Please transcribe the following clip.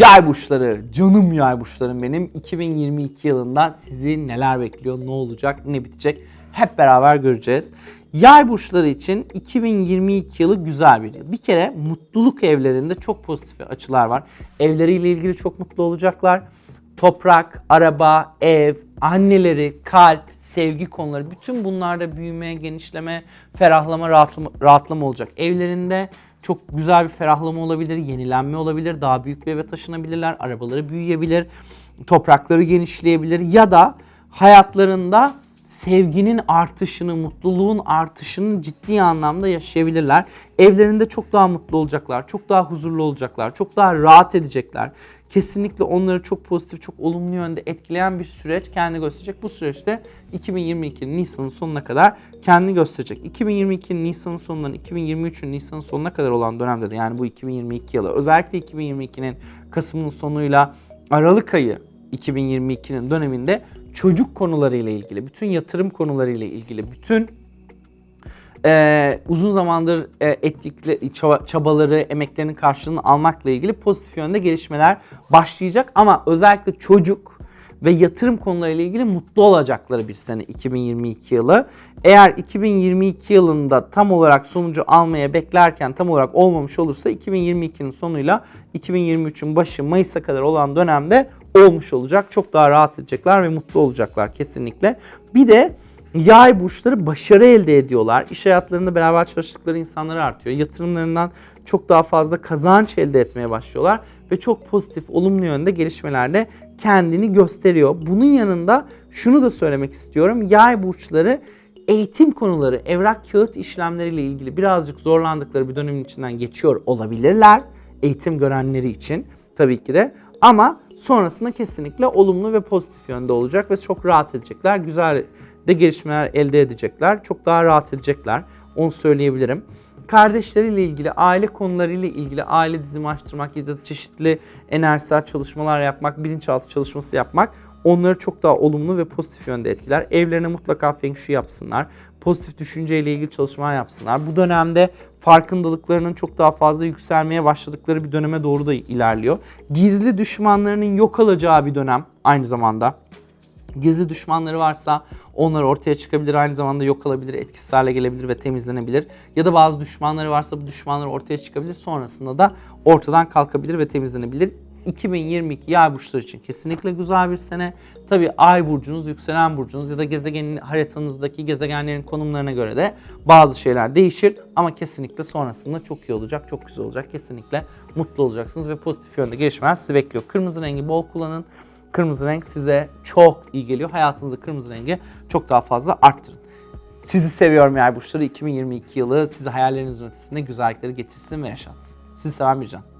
Yay burçları, canım yay burçlarım benim. 2022 yılında sizi neler bekliyor, ne olacak, ne bitecek hep beraber göreceğiz. Yay burçları için 2022 yılı güzel bir yıl. Bir kere mutluluk evlerinde çok pozitif açılar var. Evleriyle ilgili çok mutlu olacaklar. Toprak, araba, ev, anneleri, kalp, sevgi konuları bütün bunlarda büyüme, genişleme, ferahlama, rahatlama, rahatlama olacak. Evlerinde çok güzel bir ferahlama olabilir, yenilenme olabilir, daha büyük bir eve taşınabilirler, arabaları büyüyebilir, toprakları genişleyebilir ya da hayatlarında sevginin artışını, mutluluğun artışını ciddi anlamda yaşayabilirler. Evlerinde çok daha mutlu olacaklar, çok daha huzurlu olacaklar, çok daha rahat edecekler. Kesinlikle onları çok pozitif, çok olumlu yönde etkileyen bir süreç kendi gösterecek. Bu süreçte 2022'nin Nisan'ın sonuna kadar kendini gösterecek. 2022'nin Nisan'ın sonundan 2023'ün Nisan'ın sonuna kadar olan dönemde de yani bu 2022 yılı özellikle 2022'nin Kasım'ın sonuyla Aralık ayı 2022'nin döneminde çocuk konularıyla ilgili, bütün yatırım konularıyla ilgili, bütün e, uzun zamandır e, ettikleri çaba- çabaları, emeklerinin karşılığını almakla ilgili pozitif yönde gelişmeler başlayacak. Ama özellikle çocuk ve yatırım konularıyla ilgili mutlu olacakları bir sene 2022 yılı. Eğer 2022 yılında tam olarak sonucu almaya beklerken tam olarak olmamış olursa 2022'nin sonuyla 2023'ün başı Mayıs'a kadar olan dönemde olmuş olacak. Çok daha rahat edecekler ve mutlu olacaklar kesinlikle. Bir de Yay burçları başarı elde ediyorlar. İş hayatlarında beraber çalıştıkları insanları artıyor. Yatırımlarından çok daha fazla kazanç elde etmeye başlıyorlar ve çok pozitif, olumlu yönde gelişmelerde kendini gösteriyor. Bunun yanında şunu da söylemek istiyorum. Yay burçları eğitim konuları, evrak kağıt işlemleriyle ilgili birazcık zorlandıkları bir dönemin içinden geçiyor olabilirler. Eğitim görenleri için tabii ki de. Ama sonrasında kesinlikle olumlu ve pozitif yönde olacak ve çok rahat edecekler. Güzel de gelişmeler elde edecekler. Çok daha rahat edecekler. Onu söyleyebilirim. Kardeşleriyle ilgili, aile konularıyla ilgili aile dizimi açtırmak ya da çeşitli enerjisel çalışmalar yapmak, bilinçaltı çalışması yapmak onları çok daha olumlu ve pozitif yönde etkiler. Evlerine mutlaka feng shui yapsınlar. Pozitif düşünceyle ilgili çalışmalar yapsınlar. Bu dönemde farkındalıklarının çok daha fazla yükselmeye başladıkları bir döneme doğru da ilerliyor. Gizli düşmanlarının yok olacağı bir dönem aynı zamanda. Gizli düşmanları varsa onlar ortaya çıkabilir, aynı zamanda yok olabilir, etkisiz hale gelebilir ve temizlenebilir. Ya da bazı düşmanları varsa bu düşmanlar ortaya çıkabilir, sonrasında da ortadan kalkabilir ve temizlenebilir. 2022 yay burçları için kesinlikle güzel bir sene. Tabi ay burcunuz, yükselen burcunuz ya da gezegenin haritanızdaki gezegenlerin konumlarına göre de bazı şeyler değişir. Ama kesinlikle sonrasında çok iyi olacak, çok güzel olacak. Kesinlikle mutlu olacaksınız ve pozitif yönde gelişmeler sizi bekliyor. Kırmızı rengi bol kullanın. Kırmızı renk size çok iyi geliyor. Hayatınızda kırmızı rengi çok daha fazla arttırın. Sizi seviyorum yay burçları. 2022 yılı sizi hayallerinizin ötesinde güzellikleri getirsin ve yaşatsın. Sizi seven bir can.